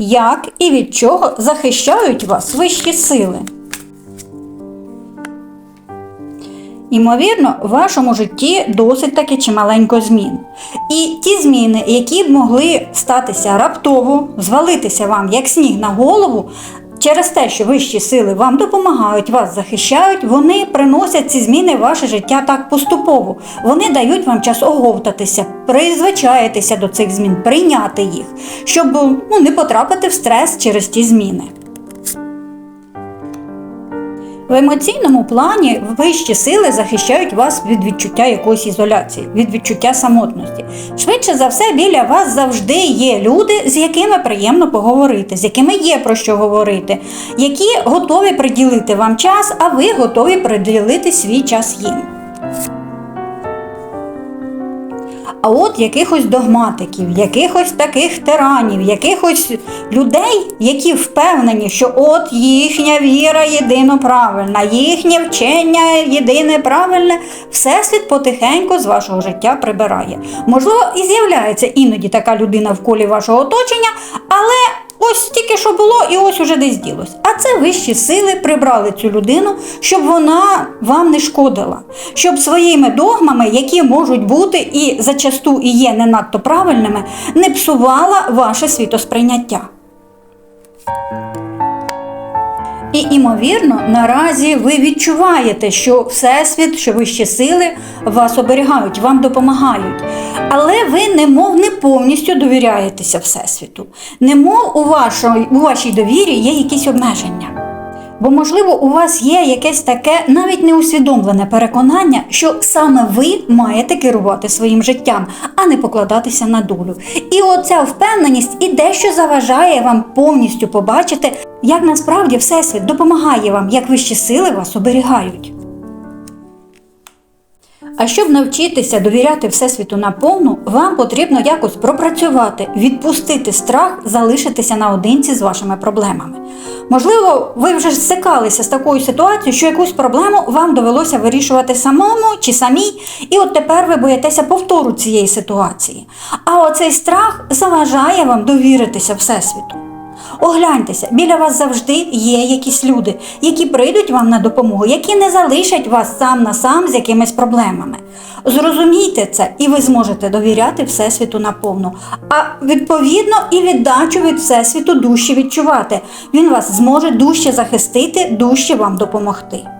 Як і від чого захищають вас вищі сили? Імовірно, в вашому житті досить таки чималенько змін. І ті зміни, які б могли статися раптово, звалитися вам як сніг на голову, через те, що вищі сили вам допомагають, вас захищають, вони приносять ці зміни в ваше життя так поступово. Вони дають вам час оговтатися, призвичаєтеся до цих змін, прийняти їх, щоб ну, не потрапити в стрес через ті зміни. В емоційному плані вищі сили захищають вас від відчуття якоїсь ізоляції, від відчуття самотності. Швидше за все, біля вас завжди є люди, з якими приємно поговорити, з якими є про що говорити, які готові приділити вам час, а ви готові приділити свій час їм. А от якихось догматиків, якихось таких тиранів, якихось людей, які впевнені, що от їхня віра єдино правильна, їхнє вчення єдине правильне, всесвіт потихеньку з вашого життя прибирає. Можливо, і з'являється іноді така людина в колі вашого оточення, було, і ось уже десь ділось. А це вищі сили прибрали цю людину, щоб вона вам не шкодила, щоб своїми догмами, які можуть бути і зачасту і є не надто правильними, не псувала ваше світосприйняття. І, імовірно, наразі ви відчуваєте, що Всесвіт, що вищі сили вас оберігають, вам допомагають. Але ви немов не повністю довіряєтеся Всесвіту. Немов у, вашої, у вашій довірі є якісь обмеження. Бо, можливо, у вас є якесь таке навіть неусвідомлене переконання, що саме ви маєте керувати своїм життям, а не покладатися на долю. І оця впевненість і дещо заважає вам повністю побачити, як насправді Всесвіт допомагає вам, як вищі сили вас оберігають. А щоб навчитися довіряти Всесвіту наповну, вам потрібно якось пропрацювати, відпустити страх, залишитися наодинці з вашими проблемами. Можливо, ви вже стикалися з такою ситуацією, що якусь проблему вам довелося вирішувати самому чи самій, і от тепер ви боїтеся повтору цієї ситуації. А оцей страх заважає вам довіритися Всесвіту. Огляньтеся, біля вас завжди є якісь люди, які прийдуть вам на допомогу, які не залишать вас сам на сам з якимись проблемами. Зрозумійте це, і ви зможете довіряти Всесвіту наповну. А відповідно і віддачу від Всесвіту дужче відчувати. Він вас зможе дужче захистити, дужче вам допомогти.